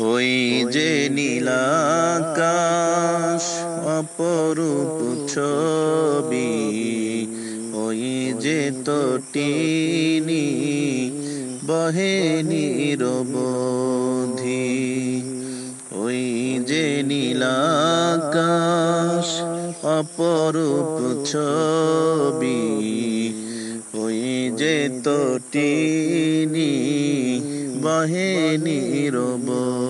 ওই যে নীলাকাশ অপরূপ ছবি। ওই যে তটিনি, বহে নিরবধি। ওই যে নীলাকাশ অপরূপ ছবি। ওই যে তটিনি, বহে নিরবধি।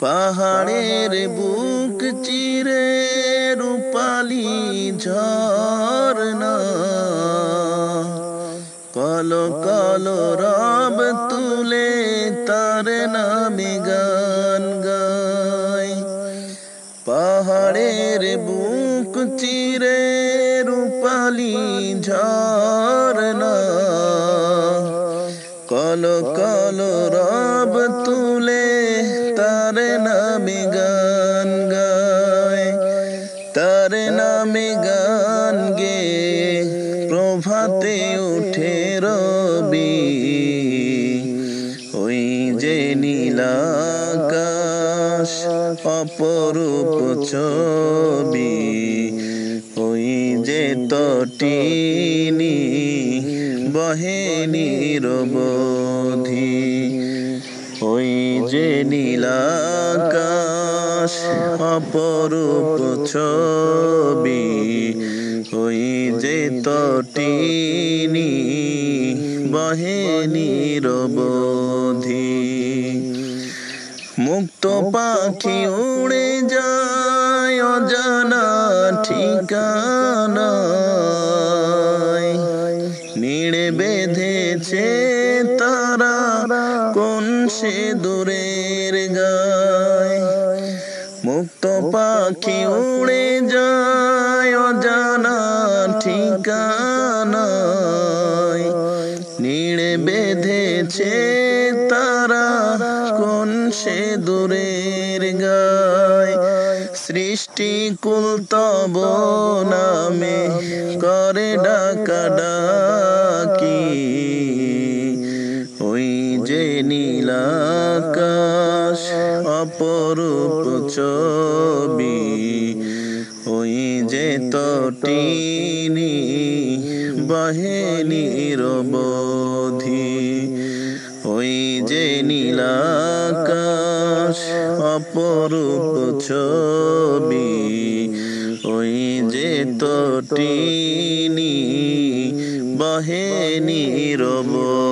পাহাড়ের বুক চিরে রূপালি ঝরনা কল কল রব তুলে তার নামে গান গায়। পাহাড়ের বুক চিরে রূপালি ঝরনা কল কল রব তুলে প্রভাতে উঠে রবি, ওই যে নীলাকাশ অপরূপ ছবি, ওই যে তটিনি, বহে নিরবধি, ওই যে নীলাকাশ অপরূপ ছবি ওই যে তটিনি বহে নিরবধি মুক্ত পাখি উড়ে যায় অজানা ঠিকানা নিড়ে বেঁধেছে তারা কোন সে দূরের গায়। মুক্ত পাখি উড়ে যায় ঠিকানা নিড়ে বেঁধেছে তারা। কোন সে দূরের গায়? সৃষ্টি কুল তব নামে করে ডাকা ডাকি। ওই যে নীলাকাশ অপরূপ যে তটিনি বহে নিরবধি ওই যে নীলাকাশ অপরূপ ছবি ওই যে তটিনি বহে নিরবধি